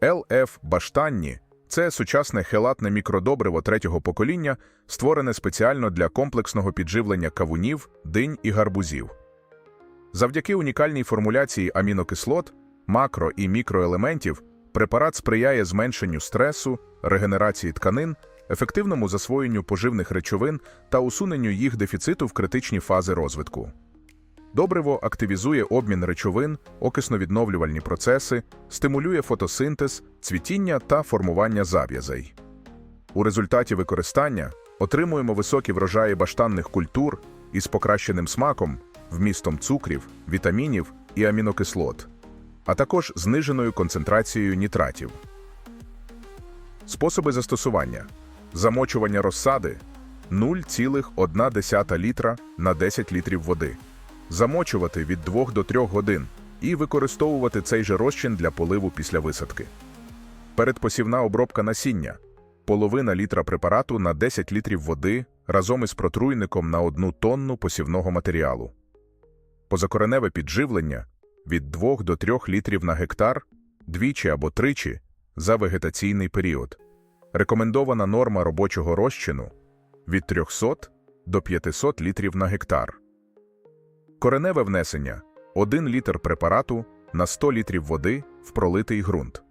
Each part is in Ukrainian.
LF Баштанні це сучасне хелатне мікродобриво третього покоління, створене спеціально для комплексного підживлення кавунів, динь і гарбузів. Завдяки унікальній формуляції амінокислот, макро і мікроелементів препарат сприяє зменшенню стресу, регенерації тканин, ефективному засвоєнню поживних речовин та усуненню їх дефіциту в критичні фази розвитку. Добриво активізує обмін речовин, окисно-відновлювальні процеси, стимулює фотосинтез, цвітіння та формування зав'язей. У результаті використання отримуємо високі врожаї баштанних культур із покращеним смаком, вмістом цукрів, вітамінів і амінокислот, а також зниженою концентрацією нітратів. Способи застосування: замочування розсади 0,1 літра на 10 літрів води, замочувати від 2 до 3 годин і використовувати цей же розчин для поливу після висадки. Передпосівна обробка насіння половина літра препарату на 10 літрів води разом із протруйником на 1 тонну посівного матеріалу. Позакореневе підживлення від 2 до 3 літрів на гектар двічі або тричі за вегетаційний період. Рекомендована норма робочого розчину від 300 до 500 літрів на гектар. Кореневе внесення 1 літр препарату на 100 літрів води в пролитий ґрунт.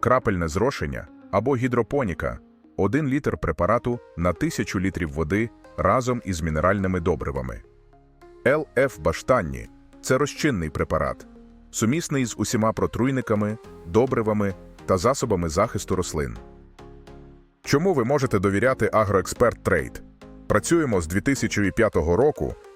Крапельне зрошення або гідропоніка 1 літр препарату на 1000 літрів води разом із мінеральними добривами. ЛФ Баштанні це розчинний препарат, сумісний з усіма протруйниками, добривами та засобами захисту рослин. Чому ви можете довіряти Агроексперт Трейд? Працюємо з 2005 року